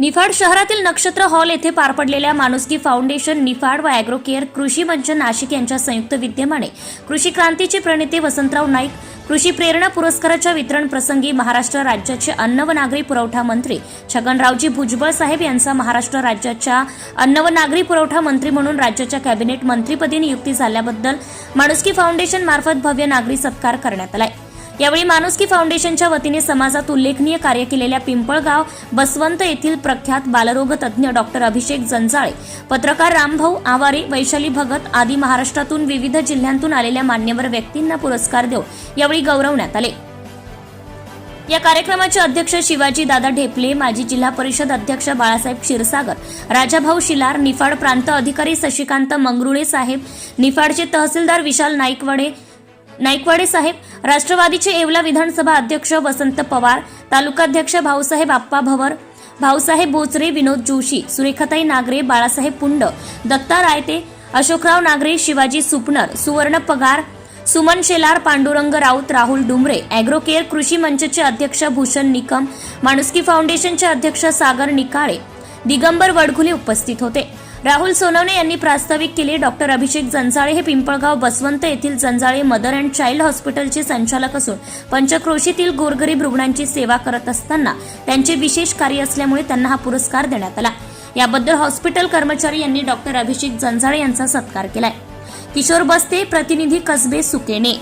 निफाड शहरातील नक्षत्र हॉल येथे पार पडलेल्या माणुसकी फाउंडेशन निफाड व ॲग्रो केअर कृषी मंच नाशिक यांच्या संयुक्त विद्यमाने कृषी क्रांतीचे प्रणेते वसंतराव नाईक कृषी प्रेरणा पुरस्काराच्या वितरण प्रसंगी महाराष्ट्र राज्याचे अन्न व नागरी पुरवठा मंत्री छगनरावजी भुजबळ साहेब यांचा महाराष्ट्र राज्याच्या अन्न व नागरी पुरवठा मंत्री म्हणून राज्याच्या कॅबिनेट मंत्रीपदी नियुक्ती झाल्याबद्दल माणुसकी फाउंडेशन मार्फत भव्य नागरी सत्कार करण्यात आलाय. यावेळी माणुसकी फाउंडेशनच्या वतीने समाजात उल्लेखनीय कार्य केलेल्या पिंपळगाव बसवंत येथील प्रख्यात बालरोग तज्ज्ञ डॉक्टर अभिषेक जंजाळे पत्रकार रामभाऊ आवारे वैशाली भगत आदी महाराष्ट्रातून विविध जिल्ह्यांतून आलेल्या मान्यवर व्यक्तींना पुरस्कार देऊन यावेळी गौरवण्यात आले. या कार्यक्रमाचे अध्यक्ष शिवाजी दादा ढेपले माजी जिल्हा परिषद अध्यक्ष बाळासाहेब क्षीरसागर राजाभाऊ शिलार निफाड प्रांत अधिकारी शशिकांत मंगरुळे साहेब निफाडचे तहसीलदार विशाल नाईकवडे नाईकवाडे साहेब राष्ट्रवादीचे येवला विधानसभा अध्यक्ष वसंत पवार तालुकाध्यक्ष भाऊसाहेब आप्पा भवर भाऊसाहेब बोचरे विनोद जोशी सुरेखाताई नागरे बाळासाहेब पुंड दत्ता रायते अशोकराव नागरे शिवाजी सुपनर सुवर्ण पगार सुमन शेलार पांडुरंग राऊत राहुल डुमरे ॲग्रो केअर कृषी मंचचे अध्यक्ष भूषण निकम माणुसकी फाउंडेशनचे अध्यक्ष सागर निकाळे दिगंबर वडघुले उपस्थित होते. राहुल सोनवणे यांनी प्रास्ताविक केले. डॉक्टर अभिषेक जंजाळे हे पिंपळगाव बसवंत येथील जंजाळे मदर अँड चाइल्ड हॉस्पिटलचे संचालक असून पंचक्रोशीतील गोरगरीब रुग्णांची सेवा करत असताना त्यांचे विशेष कार्य असल्यामुळे त्यांना हा पुरस्कार देण्यात आला. याबद्दल हॉस्पिटल कर्मचारी यांनी डॉक्टर अभिषेक जंजाळे यांचा सत्कार केलाय. किशोर बस्ते प्रतिनिधी कसबे सुकेने.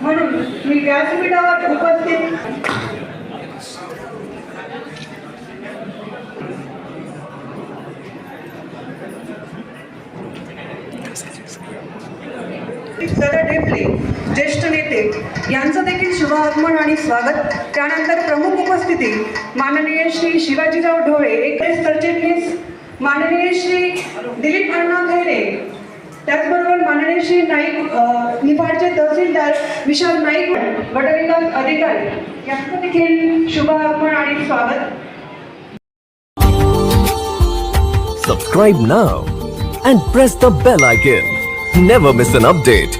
म्हणून मी व्यासपीठावर उपस्थित दादा ढेपले ज्येष्ठ नेते यांचं देखील शुभ आगमन आणि स्वागत त्यानंतर प्रमुख उपस्थिती माननीय श्री शिवाजीराव ढोळे एकवीस सरचिटणीस माननीय श्री दिलीप अण्णा खैरे त्याचबरोबर माननीय श्री नाईक निफाडचे तहसीलदार विशाल नाईक गटविकास अधिकारी यांचं देखील शुभ आगमन आणि स्वागत Subscribe now and press the bell icon. Never miss an update.